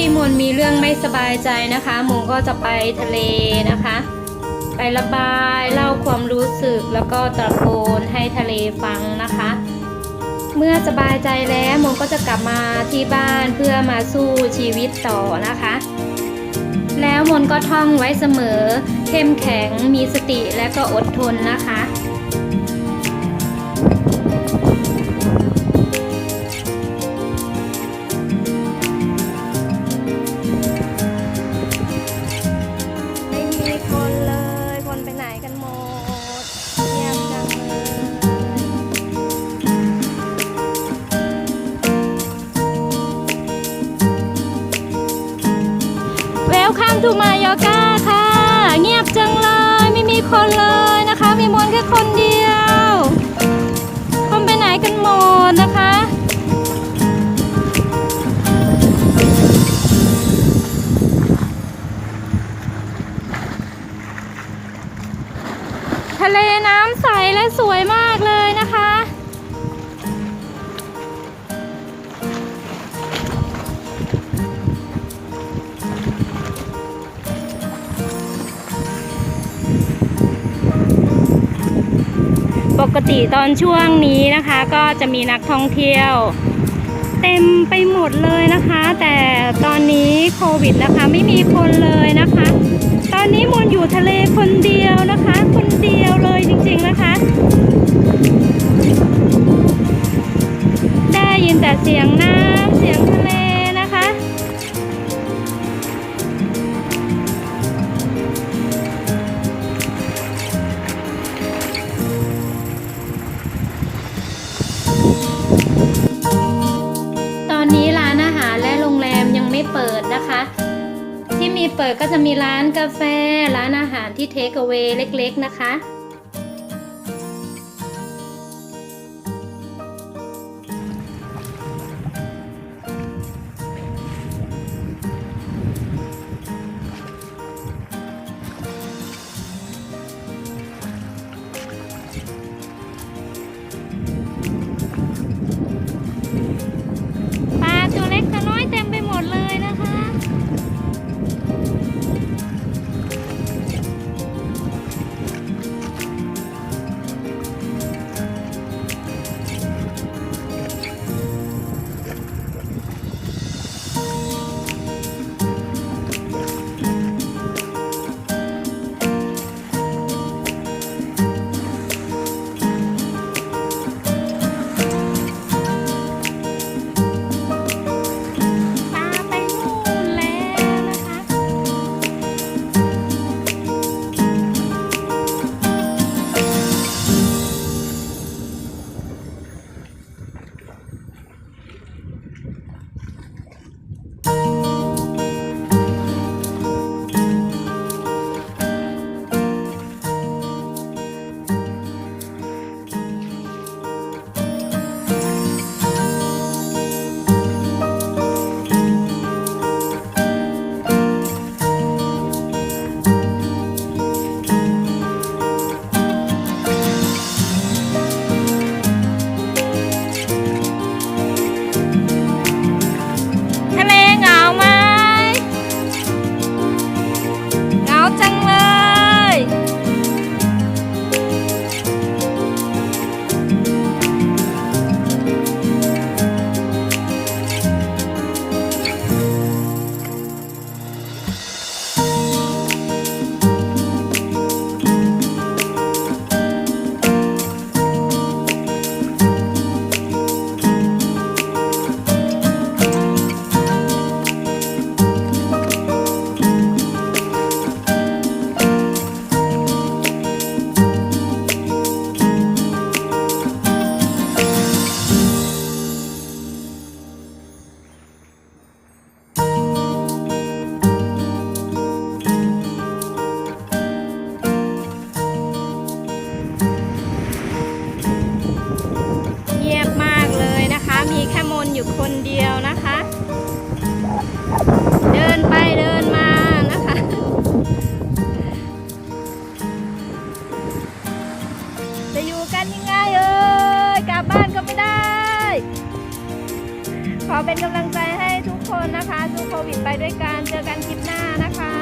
ที่มนมีเรื่องไม่สบายใจนะคะมงก็จะไปทะเลนะคะ ไประบายเล่าความรู้สึกแล้วก็ตะโกนให้ทะเลฟังนะคะ เมื่อสบายใจแล้วมงก็จะกลับมาที่บ้านเพื่อมาสู้ชีวิตต่อนะคะ แล้วมนก็ท่องไว้เสมอ เข้มแข็งมีสติและก็อดทนนะคะ เวลคัมทูมายอกาค่ะ เงียบจังเลยไม่มีคนเลยนะคะ มีมนแค่คนเดียวคนไปไหนกันหมดนะคะทะเลน้ำใสและสวยมาก กติตอนช่วงนี้นะคะ ก็จะมีนักท่องเที่ยว เต็มไปหมดเลยนะคะ แต่ตอนนี้โควิดนะคะไม่มีคนเลยนะคะ ตอนนี้มนอยู่ทะเลคนเดียวนะคะ คนเดียวเลยจริงๆนะคะ ได้ยินแต่เสียง ไม่เปิดนะคะ ที่มีเปิดก็จะมีร้านกาแฟ ร้านอาหารที่เทคเอาไว้เล็ก ๆ นะคะ เหงาจังเลย ขอเป็นกำลังใจให้ทุกคนนะคะสู้โควิดไปด้วยกัน เจอกันคลิปหน้านะคะ